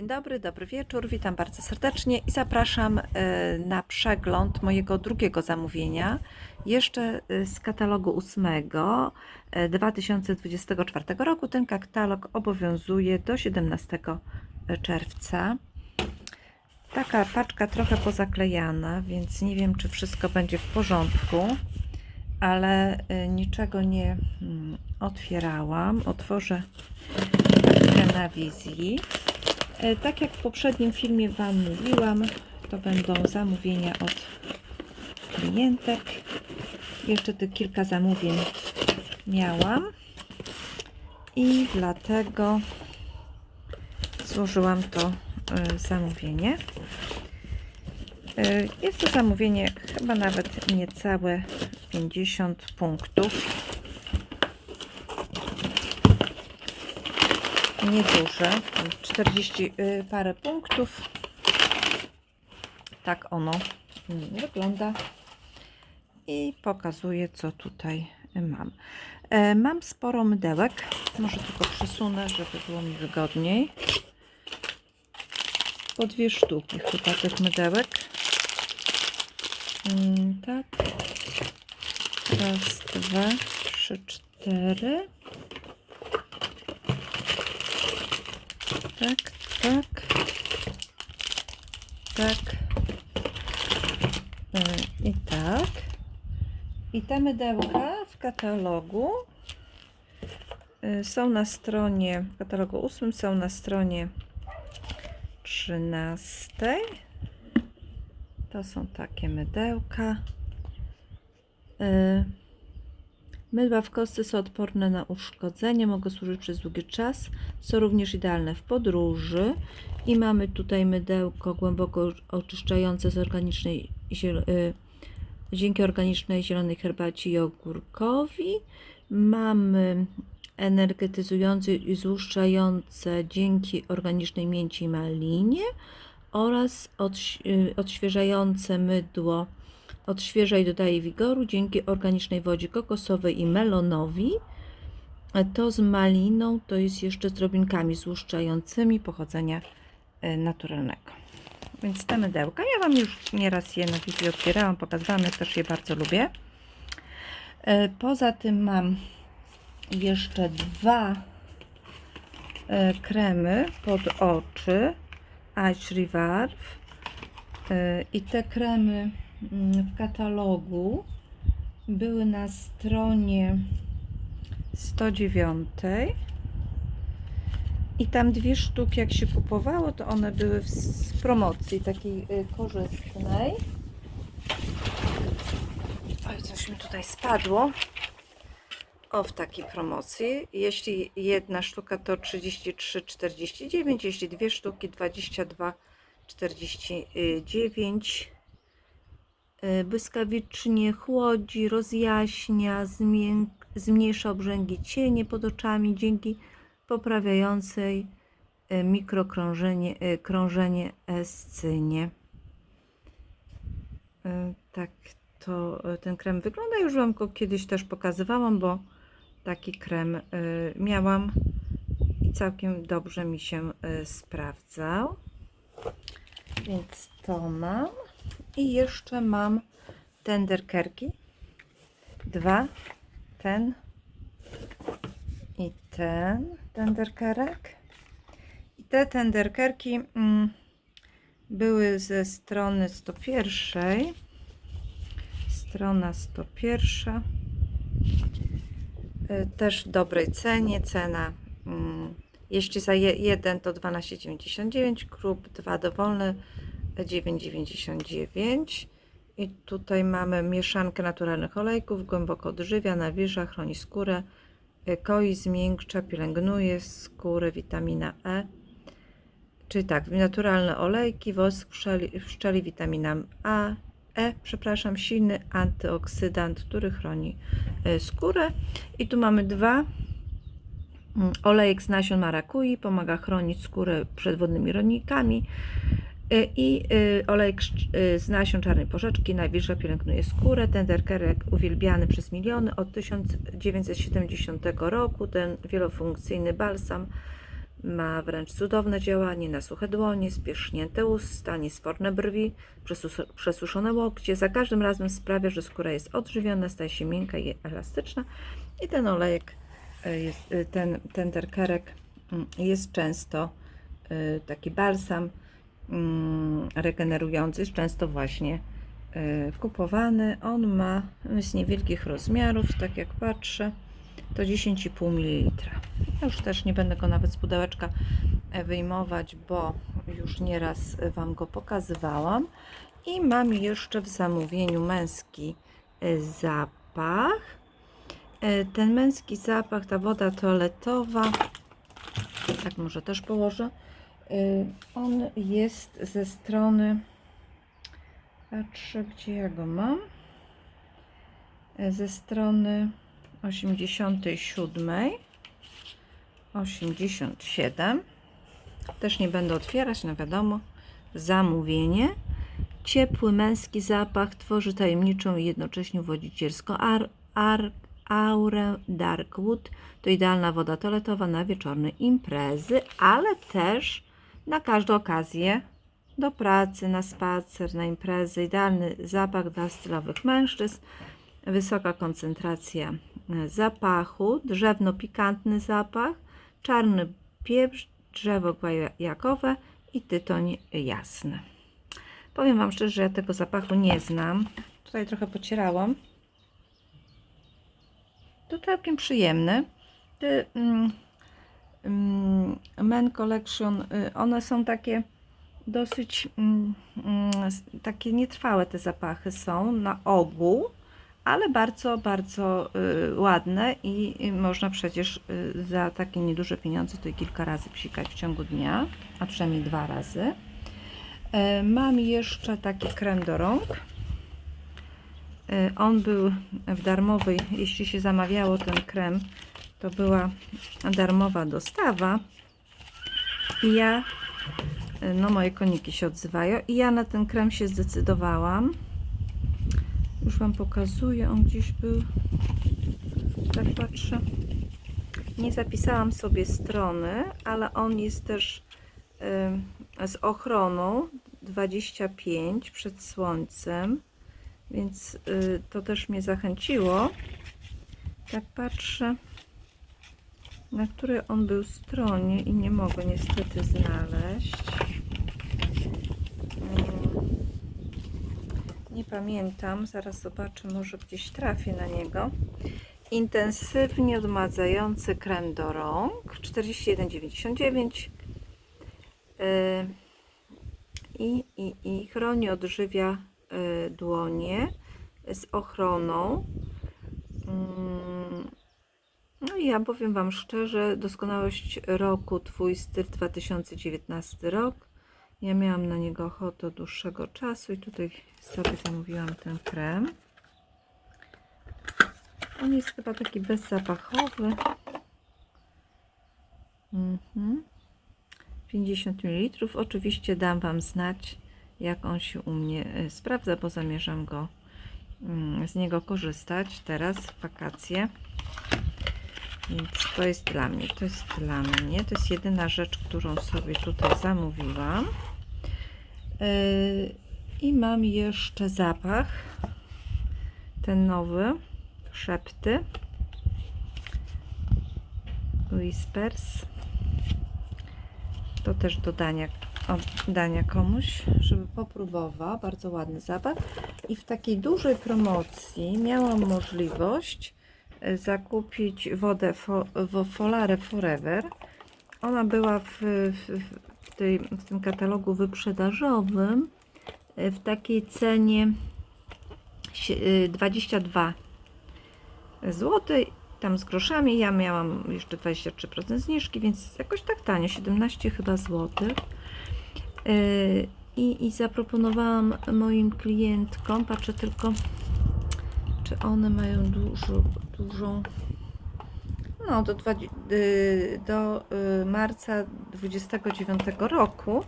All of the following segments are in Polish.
Dzień dobry, dobry wieczór, witam bardzo serdecznie i zapraszam e, na przegląd mojego drugiego zamówienia, jeszcze e, z katalogu 8 e, 2024 roku. Ten katalog obowiązuje do 17 czerwca. Taka paczka trochę pozaklejana, więc nie wiem, czy wszystko będzie w porządku, ale e, niczego nie mm, otwierałam. Otworzę na wizji. E, Tak jak w poprzednim filmie Wam mówiłam, to będą zamówienia od klientek. Jeszcze tych kilka zamówień miałam i dlatego złożyłam to e, zamówienie. E, Jest to zamówienie chyba nawet niecałe 50 punktów. Nieduże, 40 y, parę punktów. Tak ono wygląda i pokazuję, co tutaj mam. E, Mam sporo mydełek, może tylko przesunę, żeby było mi wygodniej. Po dwie sztuki chyba tych mydełek. Mm, Tak. Raz, dwa, trzy, cztery. Tak, tak. Tak. E, I tak. I te mydełka w katalogu e, są na stronie, w katalogu 8 są na stronie 13. To są takie mydełka. Mydła w kostce są odporne na uszkodzenie, mogą służyć przez długi czas, są również idealne w podróży i mamy tutaj mydełko głęboko oczyszczające z organicznej ziel- y, organicznej zielonej herbacie i ogórkowi. Mamy energetyzujące i złuszczające dzięki organicznej mięci i malinie oraz y, odświeżające mydło odświeża i dodaje wigoru dzięki organicznej wodzie kokosowej i melonowi. To z maliną, to jest jeszcze z drobinkami złuszczającymi pochodzenia e, naturalnego. Więc te mydełka, ja Wam już nieraz je na wizji otwierałam, pokazywałam, ja też je bardzo lubię. E, Poza tym mam jeszcze dwa e, kremy pod oczy Ice E, i te kremy w katalogu były na stronie 109 i tam dwie sztuki jak się kupowało to one były w promocji takiej y, korzystnej. Oj coś mi tutaj spadło. O w takiej promocji. Jeśli jedna sztuka to 33,49 jeśli dwie sztuki 22,49 Y, błyskawicznie chłodzi, rozjaśnia, zmniejsza obrzęgi cienie pod oczami dzięki poprawiającej y, mikrokrążenie y, krążenie escynie. Y, Tak to y, ten krem wygląda. Już Wam go kiedyś też pokazywałam, bo taki krem y, miałam i całkiem dobrze mi się y, sprawdzał. Więc to mam. I jeszcze mam tenderkerki. Dwa. Ten i ten tenderkerek. I te tenderkerki mm, były ze strony 101. Strona 101. Y, Też w dobrej cenie. Cena mm, jeśli za je- jeden to 12,99, klub dwa dowolne 9,99 i tutaj mamy mieszankę naturalnych olejków, głęboko odżywia, nawilża, chroni skórę, y, koi, zmiękcza, pielęgnuje skórę, witamina E. Czyli tak, naturalne olejki, wosk pszczeli, pszczeli witamina A, E, przepraszam, silny antyoksydant, który chroni y, skórę. I tu mamy dwa Mm, Olejek z nasion marakui pomaga chronić skórę przed wodnymi rodnikami. Y, I y, szcz- y, z nasion czarnej porzeczki najwilża pielęgnuje skórę. Ten derkerek uwielbiany przez miliony od 1970 roku. Ten wielofunkcyjny balsam Ma wręcz cudowne działanie na suche dłonie, spiesznięte usta, niesforne brwi, przesus- przesuszone łokcie. Za każdym razem sprawia, że skóra jest odżywiona, staje się miękka i elastyczna. I ten olejek, ten, ten terkerek mm, jest często taki balsam regenerujący, jest często właśnie e, kupowany. On ma, jest niewielkich rozmiarów, tak jak patrzę, to 10,5 ml. Ja już też nie będę go nawet z pudełeczka e, wyjmować, bo już nieraz Wam go pokazywałam. I mam jeszcze w zamówieniu męski e, zapach. Ten męski zapach, ta woda toaletowa, tak może też położę. E, On jest ze strony, patrzę gdzie ja go mam, E, ze strony 87, 87. Też nie będę otwierać, no wiadomo. Zamówienie. Ciepły męski zapach tworzy tajemniczą i jednocześnie wodzicielską ar, ar, aurę Darkwood. To idealna woda toaletowa na wieczorne imprezy, ale też na każdą okazję do pracy, na spacer, na imprezy. Idealny zapach dla stylowych mężczyzn. Wysoka koncentracja e, zapachu, drzewno-pikantny zapach, czarny pieprz, drzewo gwajakowe i tytoń jasny. Powiem Wam szczerze, że ja tego zapachu nie znam. Tutaj trochę pocierałam. To całkiem przyjemny. Te mm, mm, Men Collection, y, one są takie dosyć mm, mm, takie nietrwałe te zapachy są na ogół, ale bardzo, bardzo y, ładne i, można przecież y, za takie nieduże pieniądze to kilka razy psikać w ciągu dnia, a przynajmniej dwa razy. E, Mam jeszcze taki krem do rąk. E, On był w darmowej, jeśli się zamawiało ten krem, to była darmowa dostawa. I ja, e, no moje koniki się odzywają, i ja na ten krem się zdecydowałam. Już Wam pokazuję, on gdzieś był, tak patrzę. Nie zapisałam sobie strony, ale on jest też y, z ochroną 25 przed słońcem, więc y, to też mnie zachęciło. Tak patrzę, na której on był stronie i nie mogę niestety znaleźć. Mm, Nie pamiętam, zaraz zobaczę, może gdzieś trafię na niego. Intensywnie odmadzający krem do rąk 41,99 Yy, i, i, i chroni, odżywia y, dłonie z ochroną. No i ja powiem Wam szczerze, doskonałość roku, Twój styl 2019 rok. Ja miałam na niego ochotę od dłuższego czasu i tutaj sobie zamówiłam ten krem. On jest chyba taki bezzapachowy. Mhm. 50 ml. Oczywiście dam Wam znać, jak on się u mnie e, sprawdza, bo zamierzam go mm, z niego korzystać teraz w wakacje. Więc to jest dla mnie, to jest dla mnie. To jest jedyna rzecz, którą sobie tutaj zamówiłam. Yy, I mam jeszcze zapach. Ten nowy. Szepty. Whispers. To też do dania, dania komuś, żeby popróbował. Bardzo ładny zapach. I w takiej dużej promocji miałam możliwość zakupić wodę fo, Folare Forever. Ona była w, w, w, tej, w tym katalogu wyprzedażowym e, w takiej cenie sie- e, 22 zł, tam z groszami. Ja miałam jeszcze 23% zniżki, więc jakoś tak tanio, 17 chyba złotych. Yy, I, I zaproponowałam moim klientkom, patrzę tylko, czy one mają dużo, dużą, no do, dwa- yy, do yy, marca 29 roku,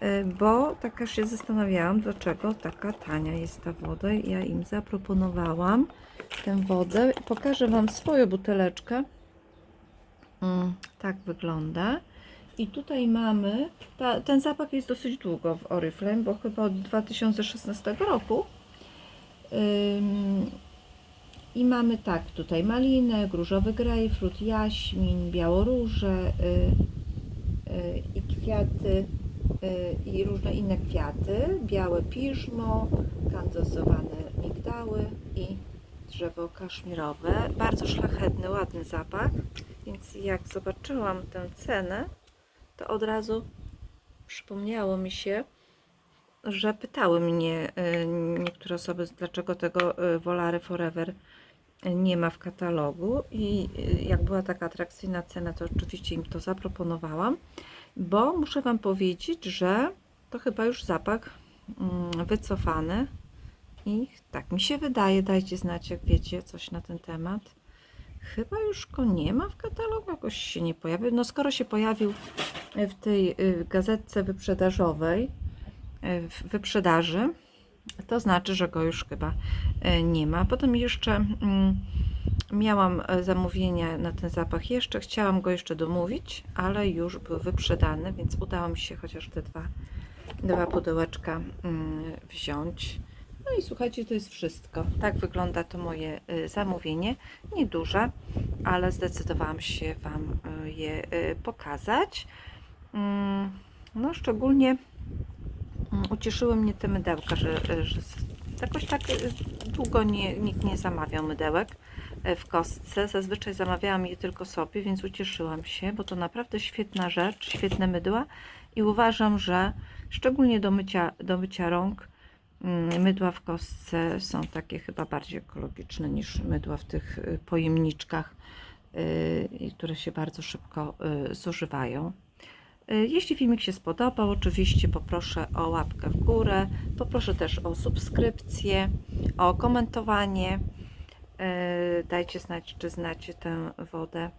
yy, bo taka się zastanawiałam, dlaczego taka tania jest ta woda. Ja im zaproponowałam tę wodę. Pokażę Wam swoją buteleczkę. Mm, tak wygląda. I tutaj mamy, ta, ten zapach jest dosyć długo w Oriflame, bo chyba od 2016 roku. I mamy tak, tutaj malinę, różowy grejpfrut, jaśmin, białoróże y, y, i kwiaty y, i różne inne kwiaty, białe piżmo, kandyzowane migdały i drzewo kaszmirowe. Bardzo szlachetny, ładny zapach, więc jak zobaczyłam tę cenę, to od razu przypomniało mi się, że pytały mnie y, niektóre osoby, dlaczego tego y, Volare Forever nie ma w katalogu i y, jak była taka atrakcyjna cena, to oczywiście im to zaproponowałam, bo muszę Wam powiedzieć, że to chyba już zapach mm, wycofany i tak mi się wydaje, dajcie znać jak wiecie coś na ten temat. Chyba już go nie ma w katalogu, jakoś się nie pojawił. No skoro się pojawił w tej y, gazetce wyprzedażowej, w wyprzedaży, to znaczy, że go już chyba y, nie ma. Potem jeszcze mm, miałam e, zamówienia na ten zapach jeszcze, chciałam go jeszcze domówić, ale już był wyprzedany, więc udało mi się chociaż te dwa, dwa pudełeczka mm, wziąć. No i słuchajcie, to jest wszystko. Tak wygląda to moje zamówienie. Nieduże, ale zdecydowałam się Wam je pokazać. Mm, No, szczególnie ucieszyły mnie te mydełka, że, że s- jakoś tak y, długo nie, nikt nie zamawiał mydełek y, w kostce. Zazwyczaj zamawiałam je tylko sobie, więc ucieszyłam się, bo to naprawdę świetna rzecz, świetne mydła i uważam, że szczególnie do mycia, do mycia rąk mm, mydła w kostce są takie chyba bardziej ekologiczne niż mydła w tych pojemniczkach, które się bardzo szybko zużywają. Y, Jeśli filmik się spodobał, oczywiście poproszę o łapkę w górę, poproszę też o subskrypcję, o komentowanie. Y, Dajcie znać, czy znacie tę wodę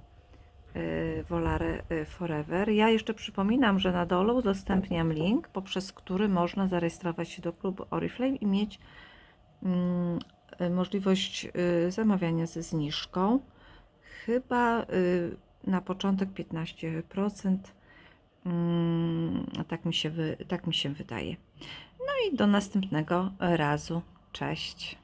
y, Volare Forever. Ja jeszcze przypominam, że na dole udostępniam link, poprzez który można zarejestrować się do klubu Oriflame i mieć mm, możliwość zamawiania ze zniżką. Chyba na początek 15%. Mm, tak, mi się tak mi się wydaje. No i do następnego razu. Cześć.